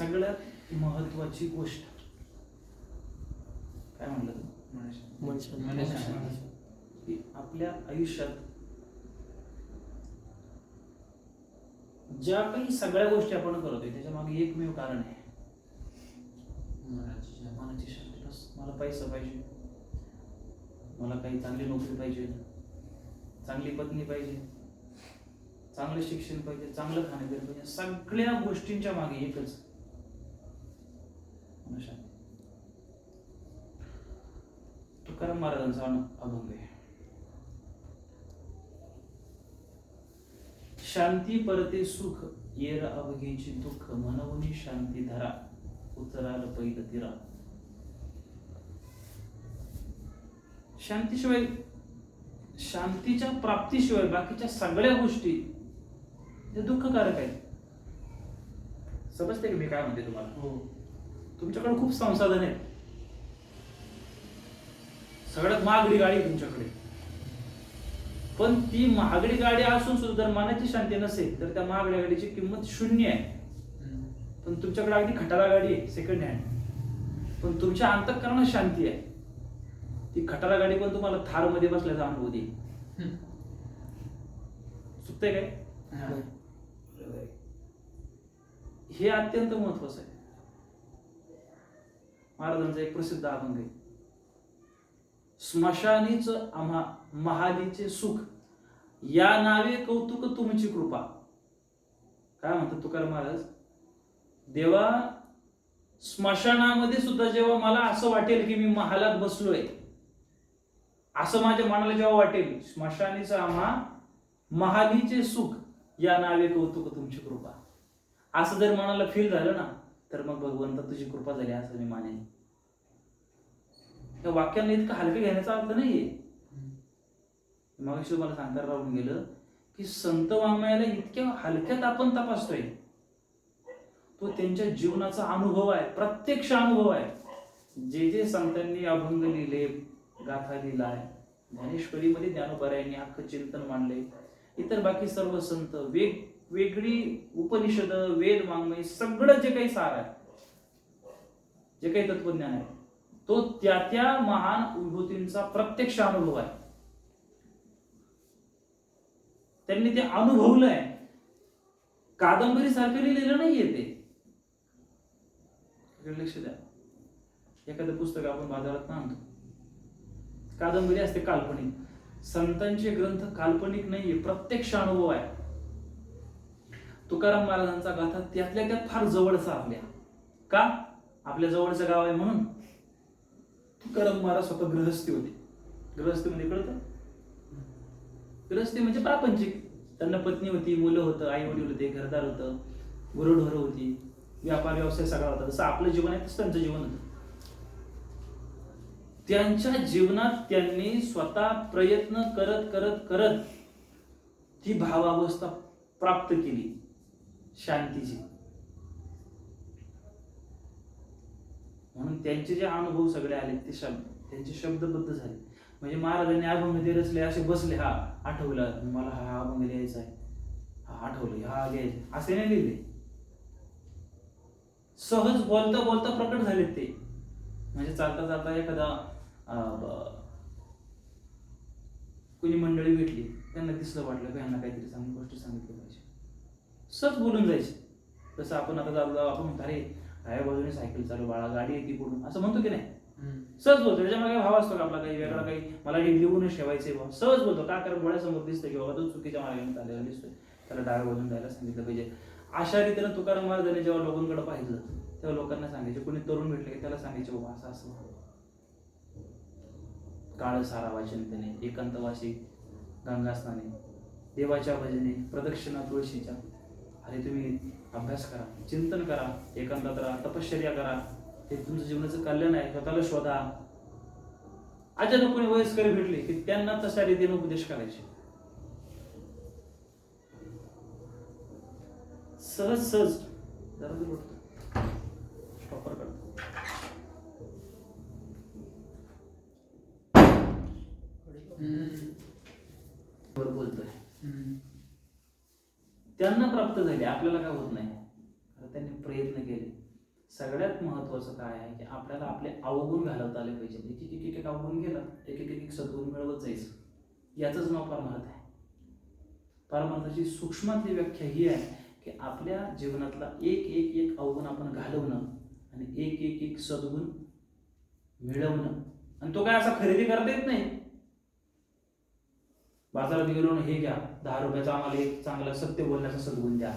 सगळ्यात महत्वाची गोष्ट. काय म्हणलं तू. की आपल्या आयुष्यात ज्या काही सगळ्या गोष्टी आपण करतोय त्याच्यामागे एकमेव कारण आहे. मनाची शांती बस मला पैसा पाहिजे. मला काही चांगली नोकरी पाहिजे. चांगली पत्नी पाहिजे. चांगलं शिक्षण पाहिजे. चांगलं खाणं पाहिजे. सगळ्या गोष्टींच्या मागे एकच. तुकाराम महाराजांचा अभंग आहे. शांती परते सुख येर अवघेची दुःख मनवनी शांती धरा उतराल पैल तिरा. शांतीशिवाय शांतीच्या प्राप्तीशिवाय बाकीच्या सगळ्या गोष्टी हे दुःखकारक आहेत. समजते की मी काय म्हणते तुम्हाला? हो. तुमच्याकडे खूप संसाधन आहेत. सगळ्यात महागडी गाडी आहे तुमच्याकडे. पण ती महागडी गाडी असून सुद्धा जर मनाची शांती नसेल तर त्या महागड्या गाडीची किंमत शून्य आहे. पण तुमच्याकडे अगदी खटारा गाडी आहे सेकंड हँड पण तुमच्या अंतकरणात शांती आहे. ती खटारा गाडी पण तुम्हाला थारमध्ये बसल्याचा अनुभव देईल. चुकतंय काय. हे अत्यंत महत्वाचं आहे. महाराजांचा एक प्रसिद्ध अभंग आहे. स्मशानीच आम्हा महालीचे सुख या नावे कौतुक तुमची कृपा. काय म्हणतात तुकाराम महाराज? देवा स्मशानामध्ये सुद्धा जेव्हा मला असं वाटेल की मी महालात बसलोय असं माझ्या मनाला जेव्हा वाटेल स्मशानीचं आम्हा महालीचे सुख या नावे कौतुक तुमची कृपा. असं जर मनाला फील झालं ना तर मग भगवंत तुझी कृपा झाली असं मी मानेन. या वाक्यांना इतकं हलकं घेण्याचा अर्थ नाहीये. मग मला सांगता राहून गेलं की संत वाङ्मयाला इतक्या हलक्यात आपण तपासतोय. तो त्यांच्या जीवनाचा अनुभव आहे प्रत्यक्ष अनुभव आहे. जे जे संतांनी अभंग लिहिले गाथा लिहिलाय ज्ञानेश्वरीमध्ये ज्ञानोबरायांनी अख्खं चिंतन मांडले इतर बाकी सर्व संत वेग वेगळी उपनिषद वेद वाङ्मय सगळं जे काही सार आहे जे काही तत्वज्ञान आहे तो त्या त्या महान विभूतींचा प्रत्यक्ष अनुभव आहे. त्यांनी ते अनुभवलंय. कादंबरी सारखं लिहिलेलं नाहीये ते. लक्ष द्या. एखादं पुस्तक आपण बाजारात आणतो. कादंबरी असते काल्पनिक. संतांचे ग्रंथ काल्पनिक नाहीये प्रत्यक्ष अनुभव आहे. तुकाराम महाराजांचा गाथा त्यातल्या त्यात फार जवळचा आपल्या का? आपल्या जवळचं गाव आहे म्हणून. तुकाराम महाराज स्वतः गृहस्थी होते. गृहस्थी म्हणजे कळतं? गृहस्थी म्हणजे प्रापंचिक. त्यांना पत्नी होती मुलं होतं आई वडील होते घरदार होतं गुरुढोरं होती व्यापार व्यवसाय सगळा होता. जसं आपलं जीवन आहे तसं त्यांचं जीवन होतं. त्यांच्या जीवनात त्यांनी स्वतः प्रयत्न करत करत करत ती भावावस्था प्राप्त केली. शांतीची. म्हणून त्यांचे जे अनुभव सगळे आले ते शब्द त्यांचे शब्दबद्ध झाले. म्हणजे महाराजांनी अभंग ते रचले असे बसले हा आठवलं मला हा अभंग लिहायचा आहे. हा आठवलं हा लिहायचा असे नाही लिहिले. सहज बोलता बोलता प्रकट झालेत ते. म्हणजे चालता चालता एखादा अं, मंडळी भेटली त्यांना दिसलं वाटलं की यांना काहीतरी चांगली गोष्टी सांगितली पाहिजे. सहज बोलून जायचे. जसं आपण आता जाऊ आपण म्हणतो अरे डाव्या बाजूने सायकल चालू बाळा गाडी येते पुढून. असं म्हणतो की नाही? सहज बोलतो. त्याच्यामध्ये काही भाव असतो का आपला काही वेगळा काही? मला हे लिहूनच ठेवायचे बा सहज बोलतो. का? कारण डोळ्यासमोर दिसतं की बाबा तो चुकीच्या मार्गाने चाललेला दिसतोय. त्याला डाव्या बाजून जायला सांगितलं पाहिजे. अशा रीतीनं तुकाराम महाराजांनी जेव्हा लोकांकडे पाहिलं तेव्हा लोकांना सांगायचे. कोणी तरुण भेटले की त्याला सांगायचे बाबा असं असं. काळ सारावा चिंतने एकांतवासी गंगा स्नाने देवाच्या भजने प्रदक्षिणा तुळशीच्या अरे तुम्ही अभ्यास करा चिंतन करा एकांतात राहा तपश्चर्या करा. हे तुमचं जीवनाचं कल्याण आहे स्वतःला शोधा. अचानक कोणी वयस्कर भेटले की त्यांना तशा रीतीने उपदेश करायचे. सहज सहज जरा दूर काढतो. वर बोलतोय. त्यांना प्राप्त झाली आपल्याला काय होत नाही? कारण त्यांनी प्रयत्न केले. सगळ्यात महत्वाचं काय आहे की आपल्याला आपले अवगुण घालवता आले पाहिजे. एक एक एक एक अवगुण गेलं एक एक एक एक सद्गुण मिळवत जायचं याचंच नाव परमार्थ आहे. परमार्थाची सूक्ष्मातली व्याख्या ही आहे की आपल्या जीवनातला एक एक एक अवगुण आपण घालवणं आणि एक एक एक सद्गुण मिळवणं. आणि तो काय असा खरेदी करता येत नाही? बाजारात गेलो हे घ्या. दहा रुपयाचा आम्हाला एक चांगला सत्य बोलण्याचा सद्गुण द्या.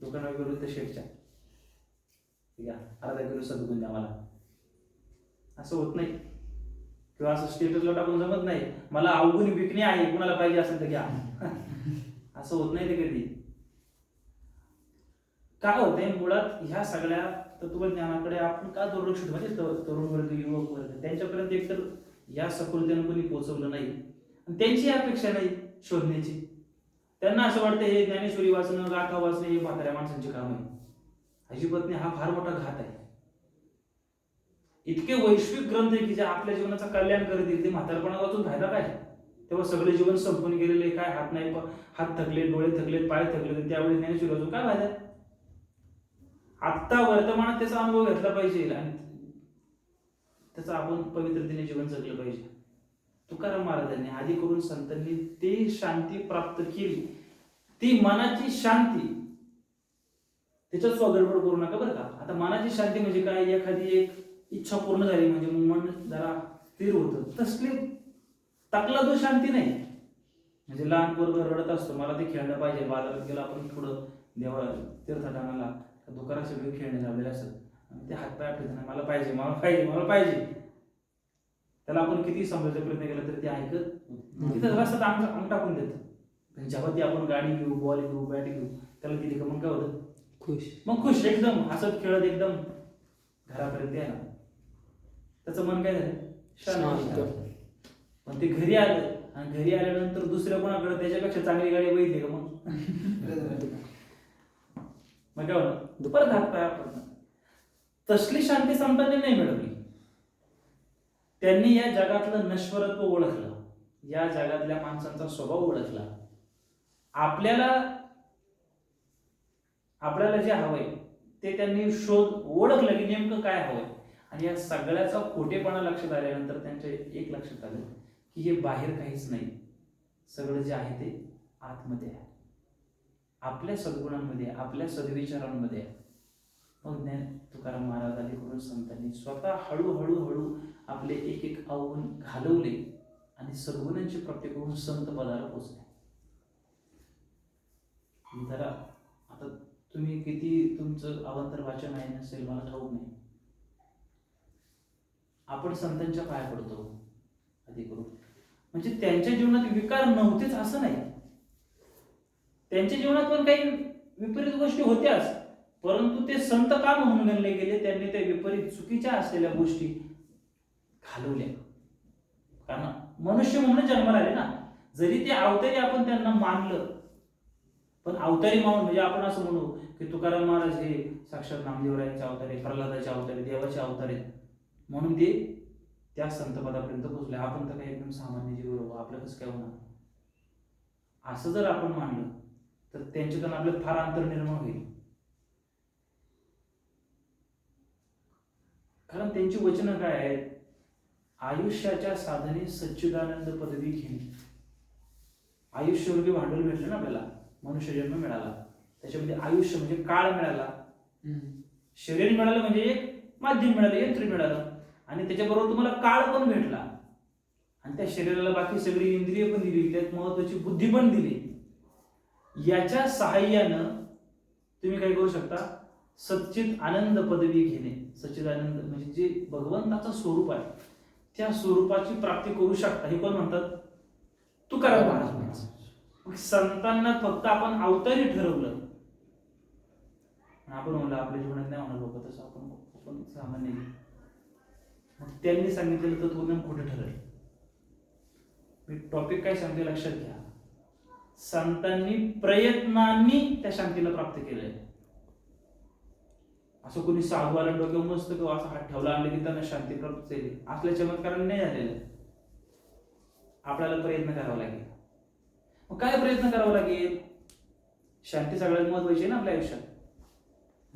दुकानावर गेलो तर शेठच्या. घ्या अर्धा किलो सद्गुण द्या मला. असं होत नाही. किंवा असं स्टेटसला टाकून जमत नाही. मला अवगुण विकणे आहे कुणाला पाहिजे असेल तर घ्या. असं होत नाही ते कधी. काय होतंय मुळात ह्या सगळ्या तत्वज्ञानाकडे आपण का दुर्लक्ष म्हणजे तरुण वर्ग युवक वर्ग त्यांच्यापर्यंत एकतर या सकृत्यानं कोणी पोचवलं नाही. आणि त्यांची अपेक्षा नाही शोधण्याची. त्यांना असं वाटतं हे ज्ञानेश्वरी वाचणं गाथा वाचणं हे म्हाताऱ्या माणसांचे काम आहे. अजिबात हा फार मोठा घात आहे. इतके वैश्विक ग्रंथ आहे की जे आपल्या जीवनाचं कल्याण करत करतील ते म्हातारपणा वाचून फायदा काय? तेव्हा सगळे जीवन संपून गेलेले काय हात नाही हात थकले डोळे थकले पाय थकले त्यावेळी ज्ञानेश्वरी वाचून काय फायदा? आत्ता वर्तमानात त्याचा अनुभव घेतला पाहिजे. आणि त्याचं आपण पवित्रतेने जीवन जगलं पाहिजे. तुकाराम महाराजांनी आधी करून संतांनी ते शांती प्राप्त केली. ती मनाची शांती. त्याच्यात स्वगडबड करू नका बरं का? आता मनाची शांती म्हणजे काय? एखादी एक इच्छा पूर्ण झाली म्हणजे मन जरा स्थिर होतं. तसली टाकला तो शांती नाही. म्हणजे लहान पोरग रडत असतो. मला ते खेळलं पाहिजे. बाजारात गेला आपण पुढं देवा तीर्थाटनाला दुकानात सगळे खेळणे लावलेले असतात. आणि ते हातपाय आपटत नाही मला पाहिजे मला पाहिजे मला पाहिजे. त्याला आपण किती समजायचा प्रयत्न केला तरी ते ऐकत तिथं रस्त्यात अंग अंग टाकून देतं. जेव्हा ती आपण गाडी घेऊ बॉल घेऊ बॅट घेऊ त्याला दिली का मग काय होतं? खुश. मग खुश एकदम हसत खेळत एकदम घरापर्यंत यायला त्याचं मन काय झालं? शांत. पण ते घरी आलं आणि घरी आल्यानंतर दुसऱ्या कोणाकडे त्याच्यापेक्षा चांगली गाडी बघितली का मग? मग काय होणार परत हात पाय पडणार तसली शांती संतांनी नाही मिळवली. त्यांनी या जगातलं नश्वरत्व ओळखलं. या जगातल्या माणसांचा स्वभाव ओळखला. आपल्याला आपल्याला जे हवंय ते त्यांनी शोध ओळखलं की नेमकं काय हवंय. आणि या सगळ्याचा खोटेपणा लक्षात आल्यानंतर त्यांच्या एक लक्षात आलं की हे बाहेर काहीच नाही. सगळं जे आहे ते आतमध्ये आहे. आपल्या सद्गुणांमध्ये आपल्या सद्विचारांमध्ये आहे. मग ज्ञान तुकाराम महाराजांकडून संतांनी स्वतः हळूहळू हळू आपले एक एक आव्हान घालवले आणि सद्गुणांची प्राप्ती करून संत पदाला पोचले जरा आता तुम्ही किती तुमचं अवांतर वाचन आहे नसेल मला ठाऊक नाही. आपण संतांच्या पाया पडतो आधी करून. म्हणजे त्यांच्या जीवनात विकार नव्हतेच असं नाही. त्यांच्या जीवनात पण काही विपरीत गोष्टी होत्याच. परंतु ते संत का म्हणून गणले गेले? त्यांनी त्या विपरीत चुकीच्या असलेल्या गोष्टी घालवल्या. कारण मनुष्य म्हणून जन्माला आले ना. जरी ते अवतारी आपण त्यांना मानलं पण अवतारी मानून म्हणजे आपण असं म्हणू की तुकाराम महाराज हे साक्षात नामदेवरायांचे अवतारे प्रल्हादाचे अवतारे देवाचे अवतारे म्हणून ते त्या संतपदापर्यंत पोहोचले. आपण तर काही एकदम सामान्य जीव राहू आपलं कसं काय होणार? असं जर आपण मानलं तर त्यांच्यातून आपलं फार अंतर निर्माण होईल. कारण त्यांची वचनं काय आहेत? आयुष्याच्या साधने सच्चिदानंद पदवी घेणे. आयुष्यरूपी भांडवल भेटलं ना आपल्याला. मनुष्य जन्म मिळाला. त्याच्यामध्ये आयुष्य म्हणजे काळ मिळाला. शरीर मिळालं म्हणजे एक माध्यम मिळालं यंत्र मिळालं. आणि त्याच्याबरोबर तुम्हाला काळ पण भेटला. आणि त्या शरीराला बाकी सगळी इंद्रिय पण दिली. त्यात महत्वाची बुद्धी पण दिली. याच्या सहाय्यानं तुम्ही काय करू शकता? सच्चित आनंद पदवी घेणे. सच्चित आनंद म्हणजे जे भगवंताचं स्वरूप आहे त्या स्वरूपाची प्राप्ती करू शकता. हे कोण म्हणतात? तुकाराम महाराज संतांना फक्त आपण अवतारी ठरवलं. आपण म्हणलं आपल्या जीवनात नाही होणार लोक तसं आपण आपण सामान्य मग त्यांनी सांगितलेलं तत्वज्ञान कुठे ठरेल? मी टॉपिक काय सांगते लक्षात घ्या. संतांनी प्रयत्नांनी त्या शांतीला प्राप्त केलंय. असं कोणी साधू डोक्यावर मस्त किंवा असा हात ठेवला आणलं की त्यांना शांती प्राप्त झाली असल्या चमत्काराने नाही झालेलं. आपल्याला प्रयत्न करावा लागेल. मग काय प्रयत्न करावा लागेल? शांती सगळ्यात महत्वाची आहे ना आपल्या आयुष्यात.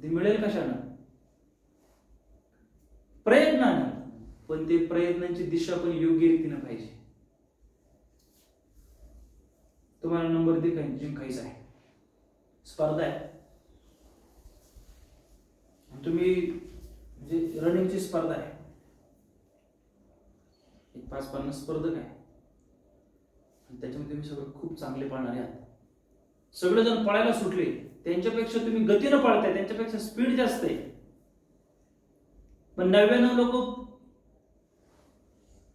ती मिळेल कशानं? प्रयत्नानं. पण ते प्रयत्नांची दिशा पण योग्य रीतीनं पाहिजे. तुम्हाला नंबर दे जिंकायचा आहे. स्पर्धा आहे. तुम्ही म्हणजे रनिंगची स्पर्धा आहे. एक पाच पन्नास स्पर्धक आहे. आणि त्याच्यामध्ये तुम्ही सगळं खूप चांगले पाळणारे आहात. सगळेजण पळायला सुटले त्यांच्यापेक्षा तुम्ही गतीनं पळताय त्यांच्यापेक्षा स्पीड जास्त आहे. पण नव्याण्णव लोक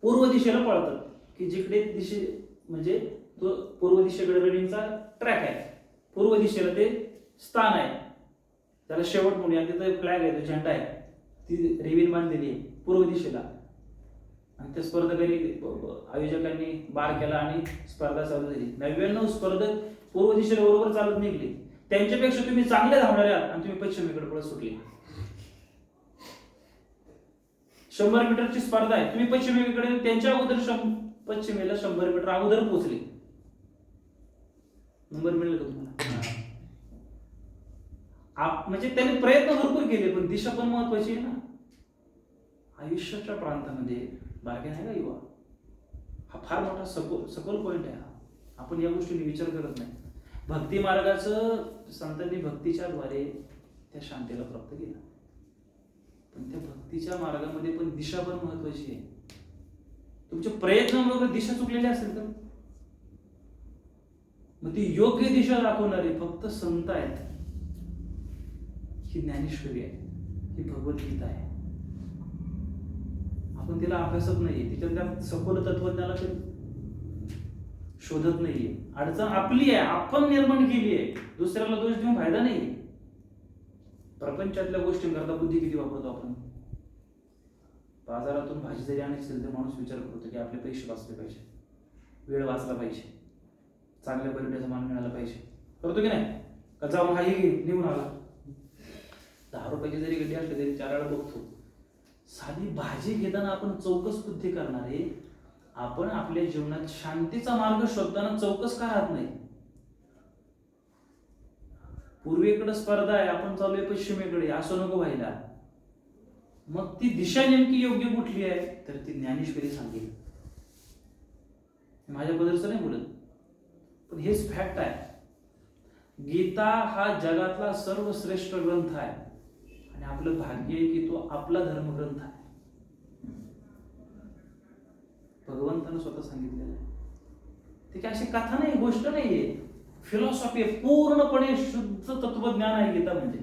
पूर्व दिशेला पळतात की जिकडे दिशे म्हणजे तो पूर्व दिशेकडे रनिंगचा ट्रॅक आहे. पूर्व दिशेला ते स्थान आहे. त्याला शेवट म्हणूया तिथं फ्लॅग आहे तो झेंडा आहे. ती रेविन बांधलेली आहे पूर्व दिशेला. आणि त्या स्पर्धकांनी आयोजकांनी बार केला आणि स्पर्धा चालू झाली. नव्याण्णव स्पर्धक पूर्व दिशेला बरोबर चालत निघले. त्यांच्यापेक्षा तुम्ही चांगले धावणारे आहात आणि तुम्ही पश्चिमेकडे पळत सुटले. शंभर मीटरची स्पर्धा आहे. तुम्ही पश्चिमेकडे त्यांच्या अगोदर पश्चिमेला शंभर मीटर अगोदर पोहोचले. नंबर मिळेल का तुम्हाला? म्हणजे त्यांनी प्रयत्न भरपूर केले पण दिशा पण महत्वाची आहे ना. आयुष्याच्या प्रांतामध्ये बागे आहे का युवा. हा फार मोठा सखोल सखोल पॉईंट आहे हा. आपण या गोष्टीने विचार करत नाही. भक्ती मार्गाचं संतांनी भक्तीच्या द्वारे त्या शांतीला प्राप्त केलं. पण त्या भक्तीच्या मार्गामध्ये पण दिशा पण महत्वाची आहे. तुमच्या प्रयत्नाबरोबर दिशा चुकलेली असेल तर. मग ती योग्य दिशा दाखवणारे फक्त संत आहेत. ही ज्ञानेश्वरी आहे. ही भगवद्गीता आहे. आपण तिला अभ्यासत नाहीये. तिच्या त्या सखोल ते शोधत नाहीये. अडचण आपली आहे. आपण निर्माण केली आहे. दुसऱ्याला दोष देऊन फायदा नाही. प्रपंचातल्या गोष्टींकरता बुद्धी किती वापरतो आपण? बाजारातून भाजी जरी आणायची असेल तर माणूस विचार करतो की आपले पैसे वाचले पाहिजे. वेळ वाचला पाहिजे. चांगल्या क्वालिटीचा माल मिळाला पाहिजे. करतो की नाही? का जाऊन हाही निघून आला? दहा रुपयाची जरी गड्डी असली तरी चार वेळा बघतो. साधी भाजी घेताना आपण चौकस बुद्धी करणारे आपण आपल्या जीवनात शांतीचा मार्ग शोधताना चौकस का राहत नाही? पूर्वेकडे स्पर्धा आहे आपण चालूय पश्चिमेकडे असं नको व्हायला. मग ती दिशा नेमकी योग्य कुठली आहे? तर ती ज्ञानेश्वरी सांगेल. माझ्या बद्दलचं नाही बोलत पण हेच फॅक्ट आहे. गीता हा जगातला सर्वश्रेष्ठ ग्रंथ आहे. आणि आपलं भाग्य आहे की तो आपला धर्मग्रंथ आहे. भगवंतानं स्वतः सांगितलेलं आहे. ते काय अशी कथा नाही गोष्ट नाहीये फिलॉसॉफी पूर्णपणे शुद्ध तत्वज्ञान आहे गीता म्हणजे.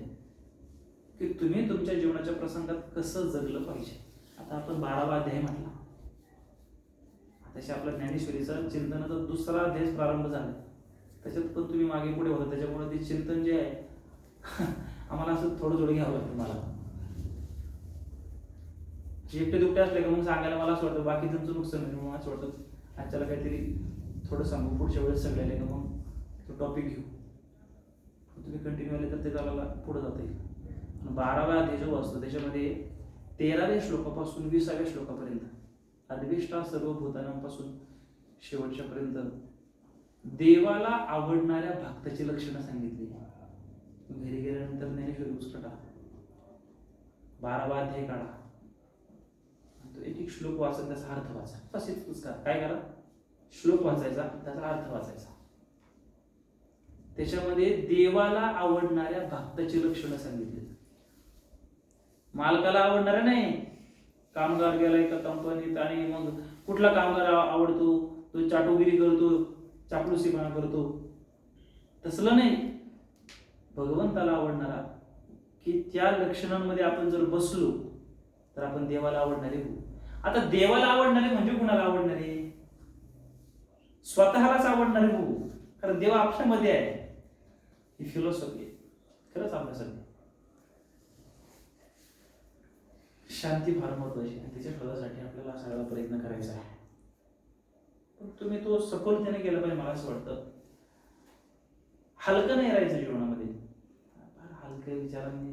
की तुम्ही तुमच्या जीवनाच्या प्रसंगात कसं जगलं पाहिजे. आता आपण बारावा अध्याय म्हटला. तसे आपल्या ज्ञानेश्वरीचा चिंतनाचा दुसरा अध्याय प्रारंभ झाला. त्याच्यात पण तुम्ही मागे पुढे होता त्याच्यामुळे ते चिंतन जे आहे आम्हाला असं थोडं थोडं घ्यावं लागतं मला. एकटे दुपटे असले का मग सांगायला मला असं वाटतं बाकी तुमचं नुकसान होईल मग असं वाटतं आजच्याला काहीतरी थोडं सांगू पुढच्या वेळेस सगळ्याला का मग तो टॉपिक घेऊ. तुम्ही कंटिन्यू आले तर ते चालायला पुढे जाता येईल. बारावा अध्याय जो असतो त्याच्यामध्ये तेराव्या श्लोकापासून विसाव्या श्लोकापर्यंत अद्विष्टा सर्व भूतानांपासून शेवटच्यापर्यंत देवाला आवडणाऱ्या भक्ताची लक्षणं सांगितली. घरी गेल्यानंतर ज्ञानेश्वरी पुस्तका बारावा अध्याय काढा. तो एक एक श्लोक वाचा त्याचा अर्थ वाचा. बस इतकंच काय करा? श्लोक वाचायचा त्याचा अर्थ वाचायचा. त्याच्यामध्ये देवाला आवडणाऱ्या भक्ताची लक्षणं सांगितली. मालकाला आवडणाऱ्या नाही. कामगार गेला एका कंपनीत आणि मग कुठला कामगार आवडतो? तो चाटोगिरी करतो चापलुसीपणा करतो. तसलं नाही. भगवंताला आवडणारा की त्या लक्षणांमध्ये आपण जर बसलो तर आपण देवाला आवडणारे होऊ. आता देवाला आवडणारे म्हणजे कुणाला आवडणारे? स्वतःलाच आवडणारे होऊ कारण देव आपल्यामध्ये आहे. ही फिलॉसॉफी आहे. खरंच आपल्यासाठी शांती फार महत्वाची आहे. त्याच्या शोधासाठी आपल्याला सगळा प्रयत्न करायचा आहे. पण तुम्ही तो सखोलतेने केला पाहिजे मला असं वाटतं. हलकं नाही राहायचं जीवनामध्ये. फार विचारांनी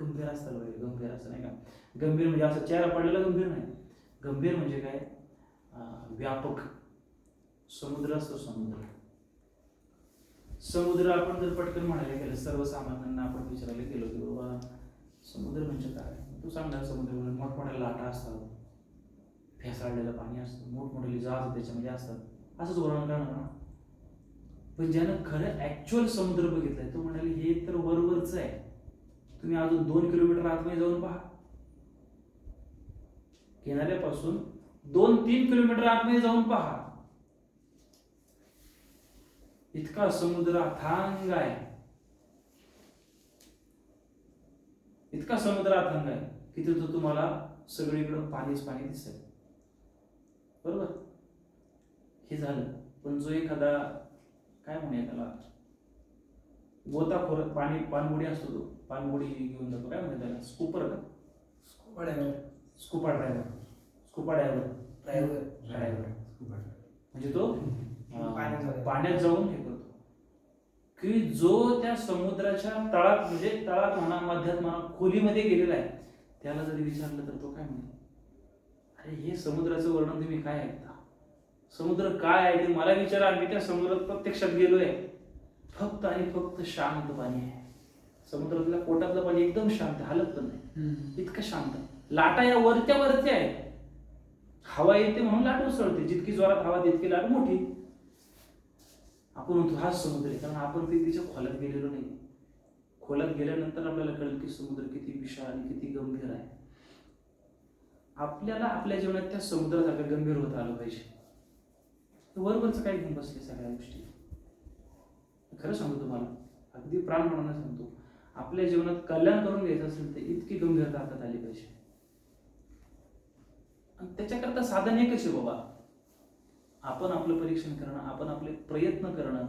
गंभीर असतं वगैरे गंभीर असं नाही का? गंभीर म्हणजे असं चेहरा पडलेला गंभीर नाही. गंभीर म्हणजे काय? व्यापक समुद्र असतो समुद्र. समुद्र आपण जर पटकन म्हणायला गेलं सर्वसामान्यांना आपण विचारायला गेलो की बाबा समुद्र म्हणजे काय? तू सांगणार समुद्र म्हणून मोठमोठ्या लाटा असतात. फेसाळलेलं पाणी असतं. मोठमोठे जहाज त्याच्यामध्ये असतात. असंच वर्णन करणार ना? पण ज्यानं खरं ऍक्च्युअल समुद्र बघितलाय तो म्हणाले हे तर वरवरच आहे. तुम्ही अजून दोन किलोमीटर आतमध्ये जाऊन पहा. किनाऱ्यापासून दोन तीन किलोमीटर आतमध्ये जाऊन पहा. इतका समुद्र अथांग आहे. इतका समुद्र अथांग आहे की तिथं तुम्हाला सगळीकडं पाणीच पाणी दिसेल. बरोबर? हे झालं. पण जो एखादा काय म्हणूया त्याला? गोताखोर पाणी पाणबुडी असतो तो. पाणबुडी घेऊन जातो काय म्हणतात त्याला? स्कूपर का scooper driver scooper driver driver driver म्हणजे तो पाण्यात जातो. पाण्यात जाऊन हे करतो. की जो त्या समुद्राच्या तळात म्हणजे तळात म्हणा मध्यात म्हणा खोलीमध्ये गेलेला आहे त्याला जरी विचारलं तर तो काय म्हणेल? अरे हे समुद्राचं वर्णन तुम्ही काय ऐकता? समुद्र काय आहे ते मला विचारा मी त्या समुद्रात प्रत्यक्षात गेलोय. फक्त आणि फक्त शांत पाणी आहे. समुद्रातल्या पोटातलं पाणी एकदम शांत हलत पण नाही. इतकं शांत लाटा या वरच्या वरच्या आहेत. हवा येते म्हणून लाट उसळते. जितकी जोरात हवा तितकी लाट मोठी. आपण म्हणतो हा समुद्र आहे. कारण आपण ते तिच्या खोलात गेलेलो नाही. खोलात गेल्यानंतर आपल्याला कळेल की समुद्र किती विशाल आणि किती गंभीर आहे. आपल्याला आपल्या जीवनात त्या समुद्रासारखं गंभीर होत आलं पाहिजे. वरवरच काय घेऊन बसले सगळ्या गोष्टी? खरं सांगतो तुम्हाला अगदी प्राणपणाने सांगतो. आपल्या जीवनात कल्याण करून घ्यायचं असेल तर इतकी गंभीरता हातात आली पाहिजे. आणि त्याच्याकरता साधन एकच आहे बाबा. आपण आपलं परीक्षण करणं आपण आपले प्रयत्न करणं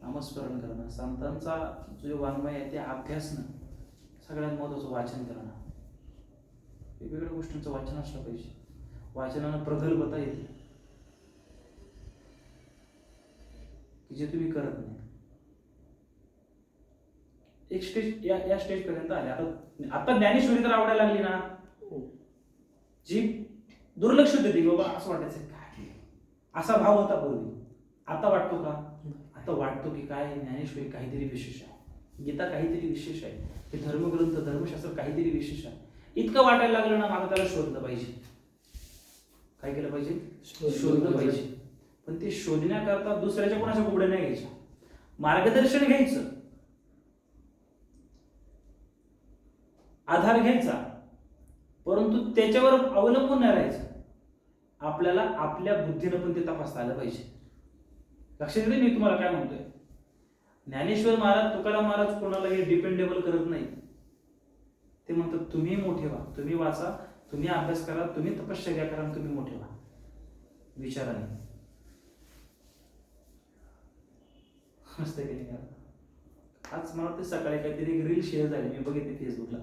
नामस्मरण करणं संतांचा जो वाङ्मय आहे ते अभ्यासणं सगळ्यात महत्वाचं वाचन करणं. वेगवेगळ्या गोष्टींचं वाचन असलं पाहिजे. वाचनानं प्रगल्भता येते. की जे तुम्ही करत नाही. एक स्टेज या या स्टेज पर्यंत आले. आता आता ज्ञानेश्वरी तर आवडायला लागली ना. जी दुर्लक्ष होते ती बाबा असं वाटायचं काय असा भाव होता पूर्वी. आता वाटतो का? आता वाटतो की काय ज्ञानेश्वरी काहीतरी विशेष आहे. गीता काहीतरी विशेष आहे. हे धर्मग्रंथ धर्मशास्त्र काहीतरी विशेष आहे. इतकं वाटायला लागलं ना मला त्याला शोधलं पाहिजे. काय केलं पाहिजे? शोधलं पाहिजे. पण ते शोधण्याकरता दुसऱ्याच्या कोणाच्या कुबड्या नाही घ्यायच्या. मार्गदर्शन घ्यायचं. आधार घ्यायचा. परंतु त्याच्यावर अवलंबून नाही राहायचं. आपल्याला आपल्या बुद्धीनं पण ते तपासता आलं पाहिजे. लक्षात येते मी तुम्हाला काय म्हणतोय? ज्ञानेश्वर महाराज तुकाराम महाराज कोणालाही डिपेंडेबल करत नाही ते म्हणतात तुम्ही मोठे व्हा तुम्ही वाचा तुम्ही अभ्यास करा तुम्ही तपश्चर्या करा तुम्ही मोठे व्हा. विचाराने. मस्त केली आज मला वाटतं सकाळी काहीतरी एक रील शेअर झाली. मी बघितली फेसबुकला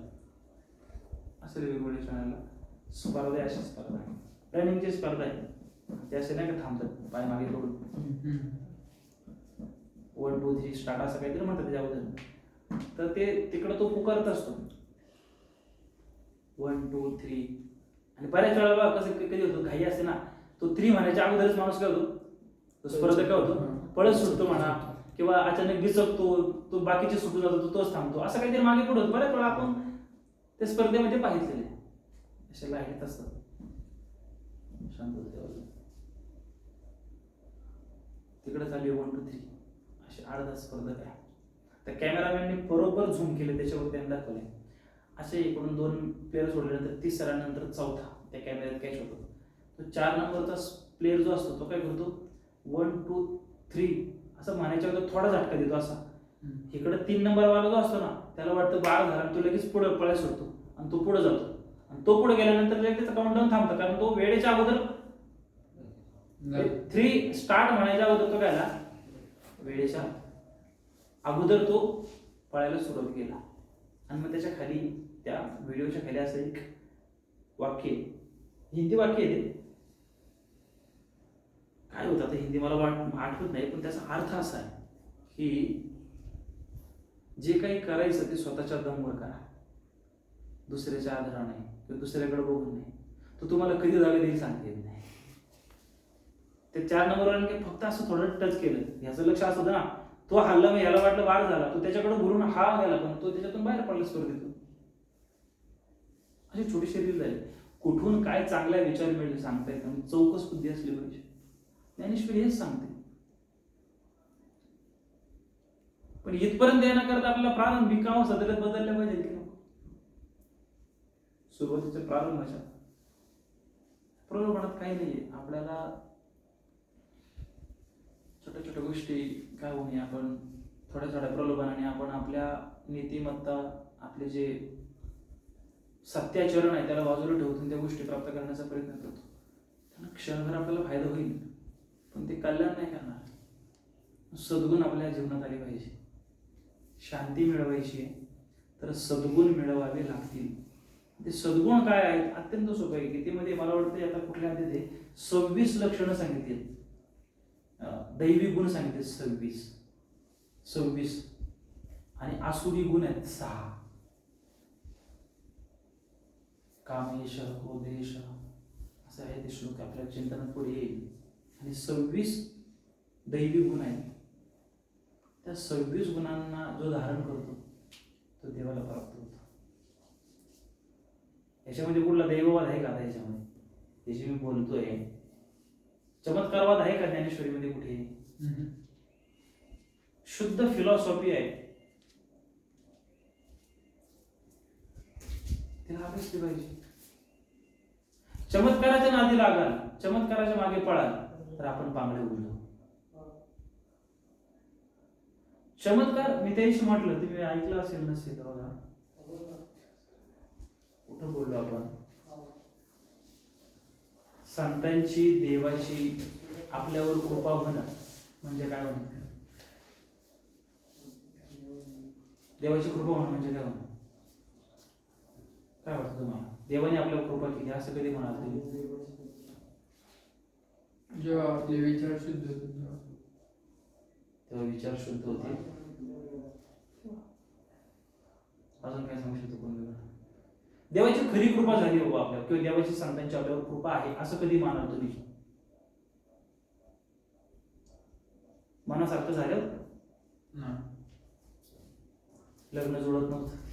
असं वेगवेगळ्या चॅनलला स्पर्धा आहे अशा स्पर्धा आहे. रनिंगची स्पर्धा आहे. ते असे नाही का थांबतात पाय मागे करून वन टू थ्री स्टार्ट असं काहीतरी म्हणतात त्याच्या अगोदर. तर ते तिकडं तो पुकारत असतो. वन टू थ्री आणि बऱ्याच वेळेला कसं कधी होतं घाई असते ना तो थ्री म्हणायच्या अगोदरच माणूस काय होतो? तो स्पर्धक काय होतो? पळत सुटतो म्हणा. किंवा अचानक दिसकतो तो बाकीचे सुटून जातो तोच थांबतो. असं काहीतरी मागे पुढे होतं. बऱ्याच वेळा आपण त्या स्पर्धेमध्ये पाहिलेले अशा लाइट असतात. शांत तिकडे चालली वन टू थ्री असे अर्धा स्पर्धक आहे. त्या कॅमेरामॅनने बरोबर झूम केले त्याच्यावर त्यांनी दाखवले असे इकडून दोन प्लेअर सोडल्यानंतर तिसरा नंतर चौथा. त्या कॅमेऱ्यात कॅच होतो. तो चार नंबरचा प्लेअर जो असतो तो काय करतो? वन टू थ्री असं म्हणायच्या अगोदर थोडा झटका देतो असा. इकडे तीन नंबर वाला जो असतो ना त्याला वाटतं बाळ झाला तो लगेच पुढे पळायला सुटतो आणि तो पुढे जातो. आणि तो पुढे गेल्यानंतर लगेच त्याचा काउंटडाऊन थांबतो कारण तो वेळेच्या अगोदर थ्री स्टार्ट म्हणायच्या अगोदर तो काय झाला? वेळेच्या अगोदर तो पळायला सुरुवात केला. आणि मग त्याच्याखाली त्या व्हिडिओच्या खाली असं एक वाक्य. हिंदी वाक्य आहे ते. काय होतं आता हिंदी मला वाट आठवत नाही पण त्याचा अर्थ असा आहे की जे काही करायचं ते स्वतःच्या दमवर करा. दुसऱ्याच्या आधाराने किंवा दुसऱ्याकडे बघून नाही. तो तुम्हाला कधी जागा देईल सांगता येत नाही. ते चार नंबरवाल्याने फक्त असं थोडं टच केलं. याचं लक्ष असं होतं ना. तो हल्ला मग याला वाटलं बाळ झाला. तो त्याच्याकडे भरून हा गेला पण तो त्याच्यातून बाहेर पडला स्पर्धेतून. अशी छोटी शरीर झाली. कुठून काय चांगल्या विचार मिळेल सांगता येत चौकस बुद्धी असली पाहिजे. ज्ञानेश्वरी हेच सांगते. पण इथपर्यंत येण्याकरता आपल्याला प्रारंभिक काम सदरत बदलल्या पाहिजे की नको? सुरुवातीच्या प्रारंभाच्या प्रलोभनात काही नाहीये. आपल्याला छोट्या छोट्या गोष्टी काय होणे आपण थोड्या थोड्या प्रलोभनाने आपण आपल्या नीतिमत्ता आपले जे सत्याचरण आहे त्याला बाजूला ठेवून त्या गोष्टी प्राप्त करण्याचा प्रयत्न करतो. त्यांना क्षणभर आपल्याला फायदा होईल. पण ते कल्याण नाही करणार. सद्गुण आपल्या जीवनात आले पाहिजे. शांती मिळवायची आहे. तर सद्गुण मिळवावे लागतील. ते सद्गुण काय आहेत? अत्यंत सोपे आहे. गीतेमध्ये मला वाटतं आता कुठल्या तिथे सव्वीस लक्षणं सांगितली. दैवी गुण सांगितले सव्वीस. सव्वीस. आणि आसुरी गुण आहेत सहा. कामेश क्रोधेश असं आहे ते श्लोक. आपल्या चिंतनात पुढे येईल. आणि सव्वीस दैवी गुण आहेत. त्या सव्वीस गुणांना जो धारण करतो तो देवाला प्राप्त होतो. याच्यामध्ये कुठला दैववाद आहे का याच्यामध्ये? याची मी बोलतोय. चमत्कारवाद आहे का ज्ञानेश्वरीमध्ये कुठे? शुद्ध फिलॉसॉफी आहे. तिला अभ्यासली पाहिजे. चमत्काराच्या नादी लागाल चमत्काराच्या मागे पळाल. तर आपण पांगडे उडलो चमत्कार मी त्याशी म्हटलं तुम्ही ऐकलं असेल नसेल बघा. कुठं बोललो आपण? संतांची देवाची आपल्यावर कृपा होणं म्हणजे काय होणं देवाची कृपा होणं म्हणजे काय होणं काय वाटतं तुम्हाला? देवाने आपल्यावर कृपा केली असं कधी म्हणाल तुम्ही? जेव्हा आपले विचार शुद्ध होतात तेव्हा. विचार शुद्ध होते अजून काय सांगू शकतो कोण? देवाची खरी कृपा झाली हो आपल्यावर किंवा देवाची संतांची आपल्यावर कृपा आहे असं कधी मानाल तुम्ही? मनासारखं झालं? लग्न जुळत नव्हतं.